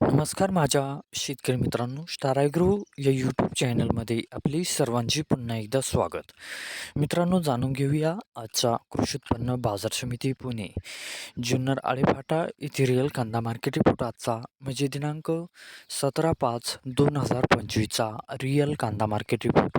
नमस्कार माझ्या शेतकरी मित्रांनो स्टार या यूट्यूब चॅनलमध्ये आपले सर्वांचे पुन्हा एकदा स्वागत. मित्रांनो जाणून घेऊया आजचा कृषी उत्पन्न बाजार समिती पुणे. जुन्नर आळेफाटा येथे रिअल कांदा मार्केट रिपोर्ट आजचा म्हणजे दिनांक सतरा पाच दोन हजार पंचवीसचा रिअल कांदा मार्केट रिपोर्ट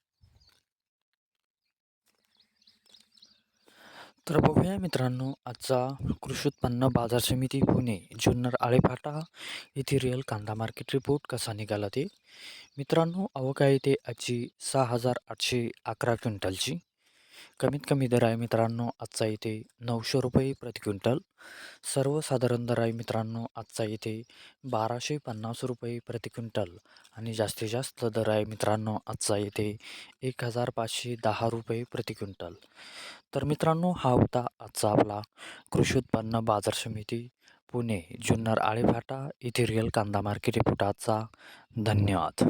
तर बघूया मित्रांनो आजचा कृषी उत्पन्न बाजार समिती पुणे जुन्नर आळेफाटा येथे रिअल कांदा मार्केट रिपोर्ट कसा निघाला ते. मित्रांनो आवक आहे ते आजची सहा हजार आठशे अकरा क्विंटलची. कमीत कमी दर आहे मित्रांनो आजचा इथे नऊशे रुपये प्रति क्विंटल. सर्वसाधारण दर आहे मित्रांनो आजचा इथे बाराशे पन्नास रुपये प्रति क्विंटल. आणि जास्तीत जास्त दर आहे मित्रांनो आजचा इथे एक हजार पाचशे दहा रुपये प्रति क्विंटल. तर मित्रांनो हा होता आजचा आपला कृषी उत्पन्न बाजार समिती पुणे जुन्नर आळेफाटा इथे रिअल कांदा मार्केट रिपोर्ट आजचा. धन्यवाद.